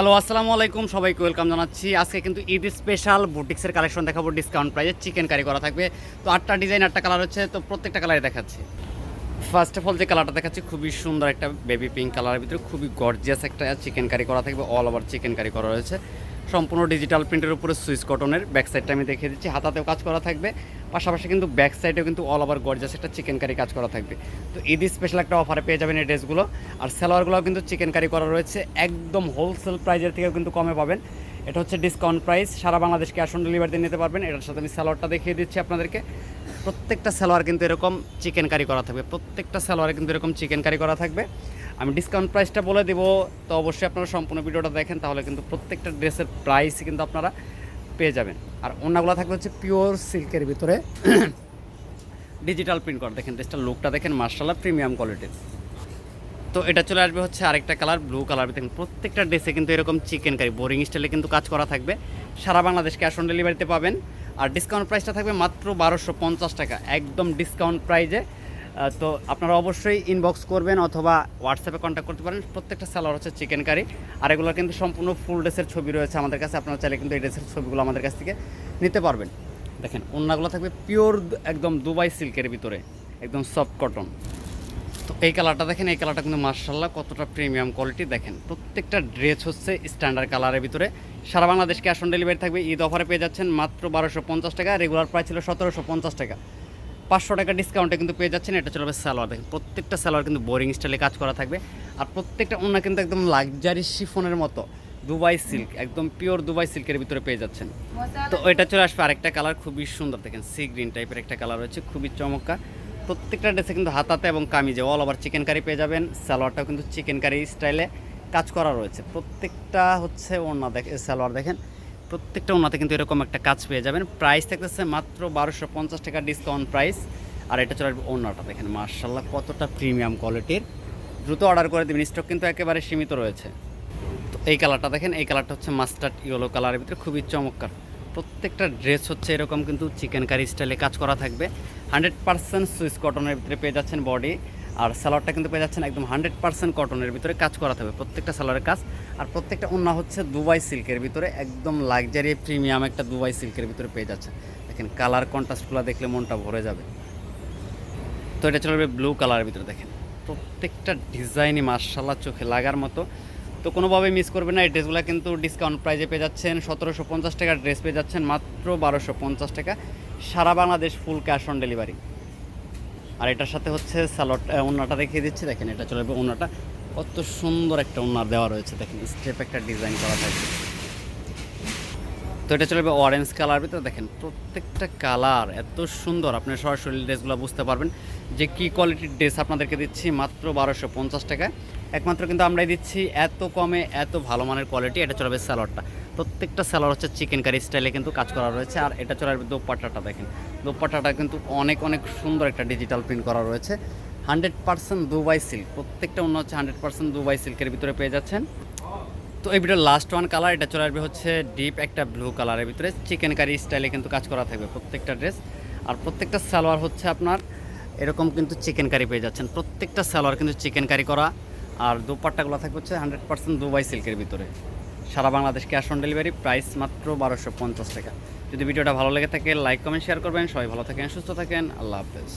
Hello, আসসালামু আলাইকুম। সবাইকে ওয়েলকাম জানাচ্ছি। আজকে কিন্তু ঈদ স্পেশাল বুটিক্সের কালেকশন দেখাবো ডিসকাউন্ট প্রাইজে চিকেন কারি করা থাকবে। তো আটটা ডিজাইন আটটা কালার হচ্ছে, তো প্রত্যেকটা কালারে দেখাচ্ছি। ফার্স্ট অফ অল যে কালারটা দেখাচ্ছি, খুবই সুন্দর একটা বেবি পিঙ্ক কালারের ভিতরে খুবই গর্জিয়াস একটা চিকেন কারি করা থাকবে অল ওভার চিকেন কারি করা রয়েছে। সম্পূর্ণ ডিজিটাল প্রিন্টের উপরে সুইচ কটনের ব্যাক সাইডটা আমি দেখিয়ে দিচ্ছি, হাতাতেও কাজ করা থাকবে। পাশাপাশি কিন্তু ব্যাক সাইডেও কিন্তু অল ওভার গর্জিয়াস একটা চিকেন কারি কাজ করা থাকবে। তো ঈদ স্পেশাল একটা অফারে পেয়ে যাবেন এই ড্রেসগুলো আর সালোয়ারগুলোও কিন্তু চিকেন কারি করা রয়েছে, একদম হোলসেল প্রাইজের থেকেও কিন্তু কমে পাবেন। এটা হচ্ছে ডিসকাউন্ট প্রাইস সারা বাংলাদেশ ক্যাশ অন ডেলিভারিতে নিতে পারবেন। এটার সাথে আমি সালোয়ারটা দেখিয়ে দিচ্ছি আপনাদেরকে। প্রত্যেকটা সালোয়ার কিন্তু এরকম চিকেন কারি করা থাকবে। প্রত্যেকটা সালোয়ারে কিন্তু এরকম চিকেন কারি করা থাকবে। আমি ডিসকাউন্ট প্রাইসটা বলে দেবো, তো অবশ্যই আপনারা সম্পূর্ণ ভিডিওটা দেখেন, তাহলে কিন্তু প্রত্যেকটা ড্রেসের প্রাইস কিন্তু আপনারা পেয়ে যাবেন। আর অন্যগুলো থাকবে হচ্ছে পিওর সিল্কের ভিতরে। ডিজিটাল প্রিন্ট করা, দেখেন ড্রেসটার লুকটা দেখেন মার্শাল্লাহ প্রিমিয়াম কোয়ালিটির তো এটা চলে আসবে হচ্ছে আরেকটা কালার ব্লু কালার দেখেন প্রত্যেকটা ড্রেসে কিন্তু এরকম চিকেন কারি বোরিং স্টাইলে কিন্তু কাজ করা থাকবে। সারা বাংলাদেশ ক্যাশ অন ডেলিভারিতে পাবেন। আর ডিসকাউন্ট প্রাইসটা থাকবে মাত্র বারোশো পঞ্চাশ টাকা, একদম ডিসকাউন্ট প্রাইজে তো আপনারা অবশ্যই ইনবক্স করবেন অথবা হোয়াটসঅ্যাপে কন্ট্যাক্ট করতে পারেন। প্রত্যেকটা সালোয়ার হচ্ছে চিকেন কারি আর এগুলো কিন্তু সম্পূর্ণ ফুল ড্রেসের ছবি রয়েছে আমাদের কাছে। আপনারা চাইলে কিন্তু এই ড্রেসের ছবিগুলো আমাদের কাছ থেকে নিতে পারবেন। দেখেন অন্যগুলো থাকবে পিওর একদম দুবাই সিল্কের ভিতরে, একদম সফট কটন তো এই কালারটা দেখেন, এই কালারটা কিন্তু মার্শাল্লাহ কতটা প্রিমিয়াম কোয়ালিটি দেখেন। প্রত্যেকটা ড্রেস হচ্ছে স্ট্যান্ডার্ড কালারের ভিতরে। সারা বাংলাদেশ ক্যাশ অন ডেলিভারি থাকবে, ঈদ অফারে পেয়ে যাচ্ছেন মাত্র বারোশো পঞ্চাশ টাকা রেগুলার প্রাইস ছিল সতেরোশো পঞ্চাশ টাকা। পাঁচশো টাকা ডিসকাউন্টে কিন্তু পেয়ে যাচ্ছেন, এটা চলবে সালোয়ার। দেখেন, প্রত্যেকটা সালোয়ার কিন্তু বোরিং স্টাইলে কাজ করা থাকবে। আর প্রত্যেকটা ওনা কিন্তু একদম লাক্সারি শিফনের মতো দুবাই সিল্ক একদম পিওর দুবাই সিল্কের ভিতরে পেয়ে যাচ্ছেন। তো এটা চলে আসবে আরেকটা কালার, খুবই সুন্দর। দেখেন সি গ্রিন টাইপের একটা কালার রয়েছে, খুবই চমৎকার। প্রত্যেকটা ড্রেসে কিন্তু হাতাতে এবং কামিজে অল ওভার চিকেন কারি পেয়ে যাবেন। সালোয়ারটাও কিন্তু চিকেন কারি স্টাইলে কাজ করা রয়েছে। প্রত্যেকটা হচ্ছে ওনা দেখে সালোয়ার দেখেন, প্রত্যেকটা ওনাতে কিন্তু এরকম একটা কাজ পেয়ে যাবেন। প্রাইস থাকতেছে মাত্র বারোশো পঞ্চাশ টাকা ডিসকাউন্ট প্রাইস আর এটা চলে আসবে ওনাটা দেখেন মার্শাল্লাহ কতটা প্রিমিয়াম কোয়ালিটির দ্রুত অর্ডার করে দেবেন স্টক কিন্তু একেবারে সীমিত রয়েছে। তো এই কালারটা দেখেন, এই কালারটা হচ্ছে মাস্টার্ড ইয়েলো কালারের ভিতরে, খুবই চমৎকার। প্রত্যেকটা ড্রেস হচ্ছে এরকম কিন্তু চিকেন কারি স্টাইলে কাজ করা থাকবে। হান্ড্রেড পার্সেন্ট সুইস কটনের ভিতরে পেয়ে যাচ্ছেন বডি আর সালোয়ারটা কিন্তু পেয়ে যাচ্ছেন একদম হান্ড্রেড পার্সেন্ট কটনের ভিতরে কাজ করা থাকবে প্রত্যেকটা সালোয়ারের কাজ। আর প্রত্যেকটা অন্য হচ্ছে দুবাই সিল্কের ভিতরে, একদম লাক্সারি প্রিমিয়াম একটা দুবাই সিল্কের ভিতরে পেয়ে যাচ্ছে দেখেন কালার কন্ট্রাস্টগুলো দেখলে মনটা ভরে যাবে। তো এটা চলবে ব্লু কালারের ভিতরে, দেখেন। প্রত্যেকটা ডিজাইনই মার্শাল্লাহ চোখে লাগার মতো। তো কোনোভাবে মিস করবেন না। এই ড্রেসগুলো কিন্তু ডিসকাউন্ট প্রাইজে পেয়ে যাচ্ছেন। সতেরোশো পঞ্চাশ টাকার ড্রেস পেয়ে যাচ্ছেন মাত্র বারোশো পঞ্চাশ টাকা। সারা Bangladesh full cash on delivery আর এটার সাথে হচ্ছে স্যালট ওনাটা দেখিয়ে দিচ্ছি। দেখেন, এটা চলে ওনাটা কত সুন্দর একটা ওনার দেওয়া রয়েছে। দেখেন স্টেপ একটা ডিজাইন করা থাকবে তো এটা চলবে অরেঞ্জ কালার ভিতরে। দেখেন, প্রত্যেকটা কালার এত সুন্দর। আপনি সরাসরি ড্রেসগুলো বুঝতে পারবেন যে কী কোয়ালিটির ড্রেস আপনাদেরকে দিচ্ছি মাত্র বারোশো পঞ্চাশ টাকা একমাত্র কিন্তু আমরাই দিচ্ছি এত কমে এত ভালো মানের কোয়ালিটি এটা চলবে স্যালোয়ারটা প্রত্যেকটা স্যালোয়ার হচ্ছে চিকেন কারি স্টাইলে কিন্তু কাজ করা রয়েছে। আর এটা চলে আসবে দোপাট্টাটা দেখেন। দোপাট্টাটা কিন্তু অনেক অনেক সুন্দর একটা ডিজিটাল প্রিন্ট করা রয়েছে। হান্ড্রেড পার্সেন্ট দুবাই সিল্ক প্রত্যেকটা অন্য হচ্ছে হান্ড্রেড পার্সেন্ট দুবাই সিল্কের ভিতরে পেয়ে যাচ্ছেন। তো এই ভিডিওর লাস্ট ওয়ান কালার এটা চলে আসবে হচ্ছে ডিপ একটা ব্লু কালারের ভিতরে। চিকেন কারি স্টাইলে কিন্তু কাজ করা থাকবে প্রত্যেকটা ড্রেস আর প্রত্যেকটা সালোয়ার হচ্ছে আপনার, এরকম কিন্তু চিকেন কারি পেয়ে যাচ্ছেন। প্রত্যেকটা সালোয়ার কিন্তু চিকেন কারি করা। আর দুপাট্টাগুলো থাকবে হচ্ছে হান্ড্রেড পার্সেন্ট দুবাই সিল্কের ভিতরে। সারা Bangladesh cash on delivery price মাত্র বারোশো পঞ্চাশ টাকা। যদি ভিডিওটা ভালো লেগে থাকে লাইক কমেন্ট শেয়ার করবেন। সবাই ভালো থাকেন, সুস্থ থাকেন। আল্লাহ হাফেজ।